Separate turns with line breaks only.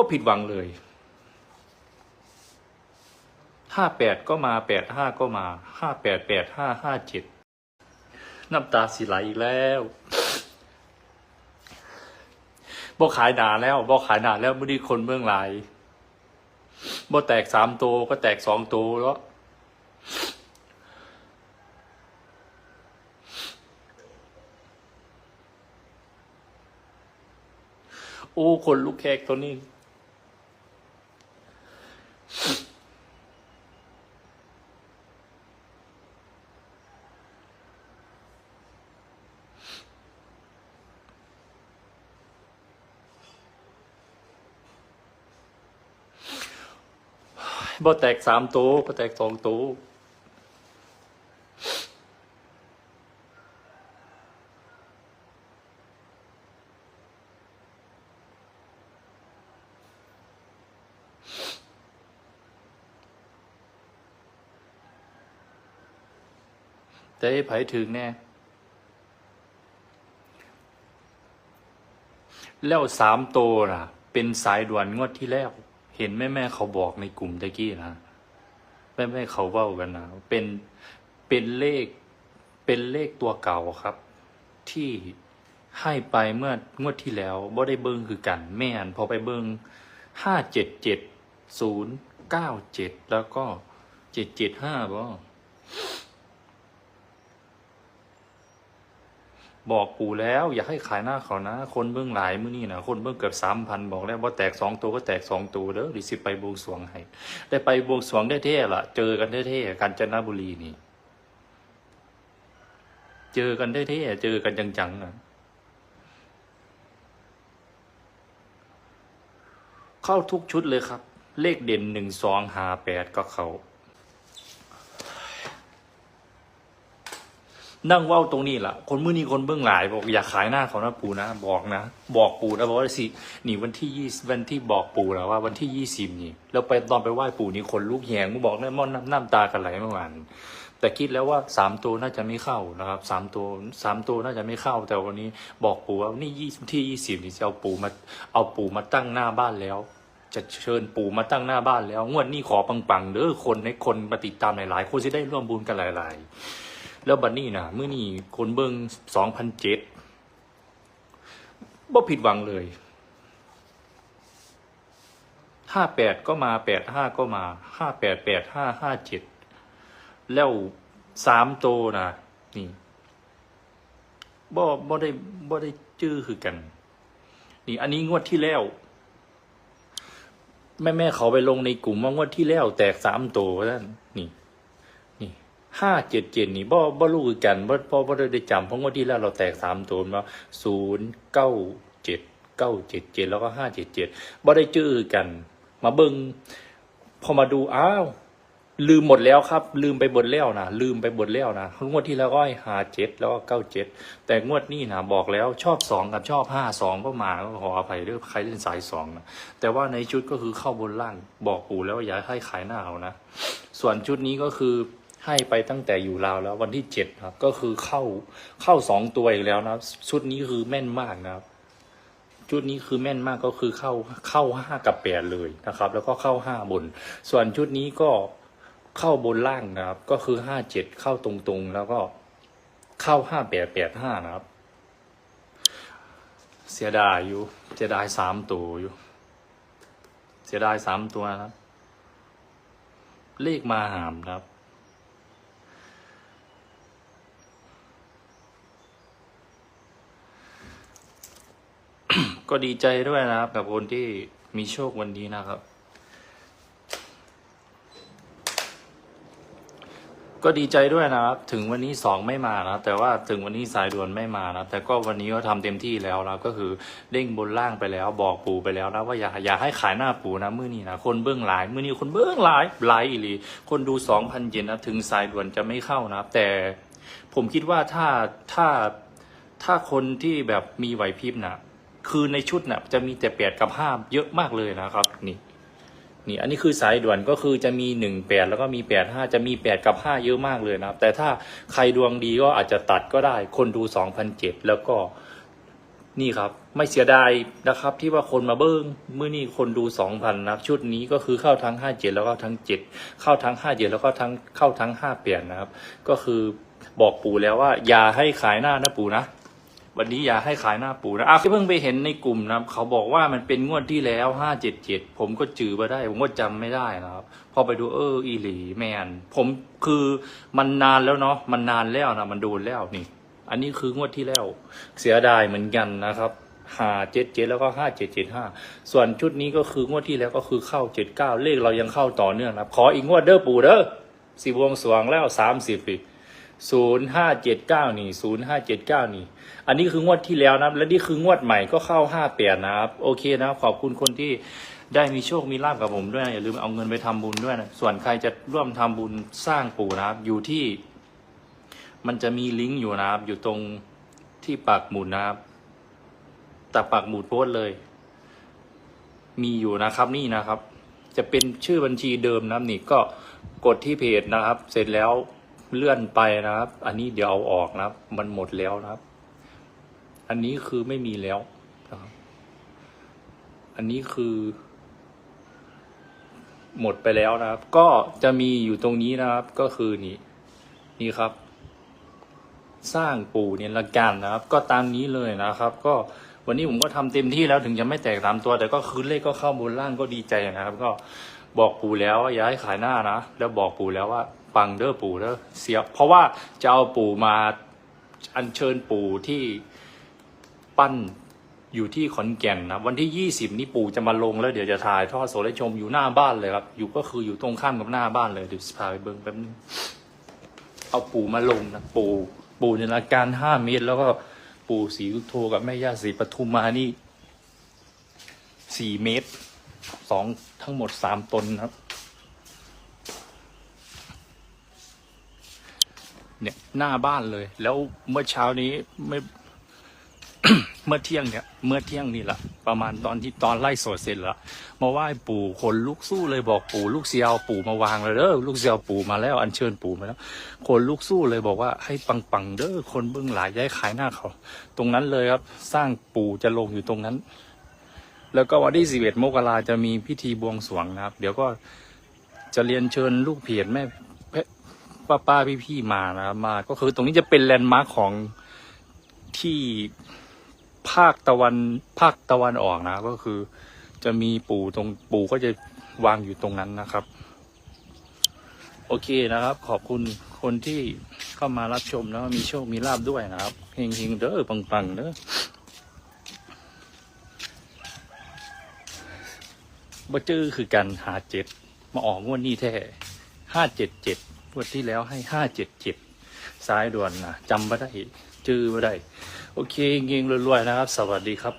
บ่ผิดหวังเลยห้าแปดก็มาแปดห้าก็มาห้าแปดแปดห้าห้าเจ็ดน้ำตาสิไหลอีกแล้วบ่ขายหนาแล้วบ่ขายหนาแล้วไม่ได้คนเบื้องหลายบ่แตกสามตัวก็แตกสองตัวแล้วโอ้คนลูกแขกตัวนี้ บ่แตกสามตัวก็แตกสองตัวแต่ให้ไผถึงแน่ แล้วสามตัวน่ะเป็นสายด่วนงวดที่แล้ว เห็นแม่แม่เขาบอกในกลุ่มตะกี้นะแม่แม่เขาเว้ากันนะเป็นเป็นเลขเป็นเลขตัวเก่าครับ ที่ให้ไปเมื่องวดที่แล้วบ่ได้เบิ้งคือกันแม่นพอไปเบิ้งห้าเจ็ดเจ็ดศูนย์เก้าเจ็ดแล้วก็เจ็ดเจ็ดห้าบ่ บอกปู่แล้วอย่าให้ขายหน้าเขานะ คนเบื้องหลายมื้อนี้นะคนเบื้องเกือบสามพันบอกแล้วว่าแตกสองตัวก็แตกสองตัวเด้อดิสิไปบวงสรวงให้ได้ไปบวงสรวงได้เท่ละเจอกันได้เท่กาญจนบุรีนี่ เจอกันได้เท่เจอกันจังๆนะเข้าทุกชุดเลยครับ เลขเด่นหนึ่งสองหาแปดก็เขา นั่งเว้าตรงนี้ล่ะ คนมื้อนี้คนเบื้องหลายบอกอย่าขายหน้าเขานะปู่นะ บอกนะ บอกปู่นะบอกว่าสินี่วันที่ยี่วันที่บอกปู่แล้วว่าวันที่ยี่สิบนี่แล้วไปตอนไปไหว้ปู่นี่คนลูกแหงมึงบอกเนี่ยมอนน้ำน้ำตากันไหลเมื่อวานแต่คิดแล้วว่าสามตัวน่าจะไม่เข้านะครับสามตัวสามตัวน่าจะไม่เข้า แต่วันนี้บอกปู่ว่านี่ยี่ที่ยี่สิบนี่จะเอาปู่มาเอาปู่มาตั้งหน้าบ้านแล้ว จะเชิญปู่มาตั้งหน้าบ้านแล้วงวดนี้ขอปังๆเด้อคนให้คนมาติดตามหลายๆคนจะได้ร่วมบุญกันหลาย ๆ แล้วบัดนี้นะเมื่อนี้คนเบิ้งสองพันเจ็ดบ่ผิดหวังเลยห้าแปดก็มาแปดห้าก็มาห้าแปดแปดห้าห้าเจ็ดแล้วสามโตนะนี่บ่บ่ได้บ่ได้จื้อคือกัน นี่ อันนี้งวดที่แล้ว แม่แม่เขาไปลงในกลุ่มว่างวดที่แล้ว แตกสามโตวนั่นนี่นี่ ห้าเจ็ดเจ็ดนี่บ่บ่รู้คือกันบ่บ่บ่ได้จำเพราะงวดที่แล้วเราแตกสามตัวมาศูนย์เก้าเจ็ดเก้าเจ็ดเจ็ดแล้วก็ห้าเจ็ดเจ็ดบ่ได้จื้อกัน มาเบิ่งพอมาดูอ้าวลืมหมดแล้วครับ ลืมไปหมดแล้วนะลืมไปหมดแล้วนะงวดที่แล้วก็หาเจ็ดแล้วก็เก้าเจ็ดแต่งวดนี้นะบอกแล้วชอบสองกับชอบห้าสองก็มาก็ขออภัยด้วยใครเล่นสายสองนะแต่ว่าในชุดก็คือเข้าบนล่างบอกปู่แล้วว่าอย่าให้ขายหน้าเอานะส่วนชุดนี้ก็คือ ให้ไปตั้งแต่อยู่ลาวแล้ววันที่เจ็ดครับ ก็คือเข้าเข้าสองตัวอีกแล้วนะชุดนี้คือแม่นมากนะครับ ชุดนี้คือแม่นมากก็คือเข้าเข้าห้ากับแปดเลยนะครับ แล้วก็เข้าห้าบน ส่วนชุดนี้ก็เข้าบนล่างนะครับ ก็คือห้าเจ็ดเข้าตรงๆ แล้วก็เข้าห้าแปดแปดห้านะครับ เสียดายอยู่เสียดายสามตัวอยู่ เสียดายสามตัวนะครับ เลขมาหามนะครับ ก็ดีใจด้วยนะครับ กับคนที่มีโชควันนี้นะครับ ก็ดีใจด้วยนะครับ ถึงวันนี้สองไม่มานะแต่ว่าถึงวันนี้สายด่วนไม่มานะแต่ก็วันนี้ก็ทำเต็มที่แล้วนะก็คือเด้งบนล่างไปแล้ว บอกปู่ไปแล้วนะว่าอย่าอย่าให้ขายหน้าปู่นะมื้อนี้นะคนเบื้องหลายมื้อนี้คนเบื้องหลายหลายอีหลีคนดูสองพันเยนนะถึงสายด่วนจะไม่เข้านะแต่ผมคิดว่าถ้าถ้าถ้าคนที่แบบมีไหวพริบนะ คือในชุดนะจะมีแต่แปดกับห้าเยอะมากเลยนะครับ นี่ นี่ อันนี้คือสายด่วนก็คือจะมีหนึ่งแปดแล้วก็มีแปดห้าจะมีแปดกับห้าเยอะมากเลยนะครับ แต่ถ้าใครดวงดีก็อาจจะตัดก็ได้ คนดูสองพันเจ็ดแล้วก็นี่ครับ ไม่เสียดายนะครับ ที่ว่าคนมาเบิ้งเมื่อนี่คนดูสองพันนะชุดนี้ก็คือเข้าทั้งห้าเจ็ดแล้วก็ทั้งเจ็ดเข้าทั้งห้าเจ็ดแล้วก็ทั้งเข้าทั้งห้าเปลี่ยนนะครับ ก็คือบอกปู่แล้วว่าอย่าให้ขายหน้านะปู่นะ วันนี้อย่าให้ขายหน้าปู่นะอะเพิ่งไปเห็นในกลุ่มนะครับ เขาบอกว่ามันเป็นงวดที่แล้วห้าเจ็ดเจ็ดผมก็จือมาได้ ผมก็จำไม่ได้นะครับ พอไปดูเอออีหลีแมน ผมคือมันนานแล้วเนาะมันนานแล้วนะมันโดนแล้วนี่ อันนี้คืองวดที่แล้วเสียดายเหมือนกันนะครับห้าเจ็ดเจ็ดแล้วก็ห้าเจ็ดเจ็ดห้าส่วนชุดนี้ก็คืองวดที่แล้วก็คือเข้าเจ็ดเก้าเลขเรายังเข้าต่อเนื่องนะครับ ขออีกงวดเด้อปู่เด้อสิบวงสวงแล้วสามสิบปี ศูนย์ห้าเจ็ดเก้านี่ศูนย์ห้าเจ็ดเก้านี่ อันนี้คืองวดที่แล้วนะ และนี่คืองวดใหม่ก็เข้าห้าแปดนะครับ โอเคนะครับ ขอบคุณคนที่ได้มีโชค มีลาบกับผมด้วยนะอย่าลืมเอาเงินไปทำบุญด้วยนะ ส่วนใครจะร่วมทำบุญสร้างปู่นะครับ อยู่ที่ มันจะมีลิงก์อยู่นะครับ อยู่ตรงที่ปากหมุดนะครับแต่ปากหมุดโพสเลย มีอยู่นะครับนี่นะครับ จะเป็นชื่อบัญชีเดิมนะครับนี่ก็กดที่เพจนะครับ เสร็จแล้ว เลื่อนไปนะครับ อันนี้เดี๋ยวเอาออกนะครับ มันหมดแล้วนะครับ อันนี้คือไม่มีแล้วนะครับ อันนี้คือ หมดไปแล้วนะครับ ก็จะมีอยู่ตรงนี้นะครับ ก็คือนี่นี่ครับ สร้างปู่เนี่ยละกันนะครับ ก็ตามนี้เลยนะครับ ก็วันนี้ผมก็ทำเต็มที่แล้วถึงจะไม่แตกตามตัว แต่ก็คือเลขก็เข้าบนล่างก็ดีใจนะครับ ก็บอกปู่แล้วว่าอย่าให้ขายหน้านะแล้วบอกปู่แล้วว่า ปังเด้อปู่เด้อเสีย เพราะว่าจะเอาปู่มาอัญเชิญปู่ที่ปั้นอยู่ที่ขอนแก่นนะวันที่ยี่สิบนี่ปู่จะมาลงแล้วเดี๋ยวจะถ่ายทอดสดให้ชมอยู่หน้าบ้านเลยครับ อยู่ก็คืออยู่ตรงข้ามกับหน้าบ้านเลยเดี๋ยวพาไปเบิ้งแป๊บนึงเอาปู่มาลงนะปู่ปู่ในราการห้าเมตร แล้วก็ปู่ศรีอุโทกับแม่ย่าศรีปทุมมานี่สี่เมตรสองทั้งหมดสามตนครับ เนี่ย หน้าบ้านเลย แล้วเมื่อเช้านี้ไม่ เมื่อเที่ยงเนี่ย เมื่อเที่ยงนี่แหละประมาณตอนที่ตอนไล่สดเสร็จล้วมาไหว้ปู่คนลุกสู้เลยบอกปู่ลูกเสียเอาปู่มาวางเลยเด้อลูกเสียเอาปู่มาแล้ว อัญเชิญปู่มาแล้ว คนลุกสู้เลยบอกว่าให้ปังปังๆเด้อคนเบื้องหลายย้ายขายหน้าเขา ตรงนั้นเลยครับ สร้างปู่จะลงอยู่ตรงนั้น แล้วก็วันที่สิบเอ็ดมกราจะมีพิธีบวงสรวงนะครับ เดี๋ยวก็จะเรียนเชิญลูกเพจแม่ ป้าป้าพี่พี่ๆมานะครับมา ก็คือตรงนี้จะเป็นแลนด์มาร์คของที่ภาคตะวันภาคตะวันออกนะ ก็คือจะมีปู่ตรงปู่ก็จะวางอยู่ตรงนั้นนะครับ โอเคนะครับ ขอบคุณคนที่เข้ามารับชมแล้วมีโชคมีลาบด้วยนะครับเฮงเฮงๆเด้อปังๆเด้อบ่จื้อคือการหาเจ็ดมาออกงวดนี้แท้ห้าเจ็ดเจ็ด งวดที่แล้วให้ห้าเจ็ดเจ็ดซ้ายด่วนนะจำไม่ได้จื้อไม่ได้ โอเคเฮงรวยๆนะครับ สวัสดีครับ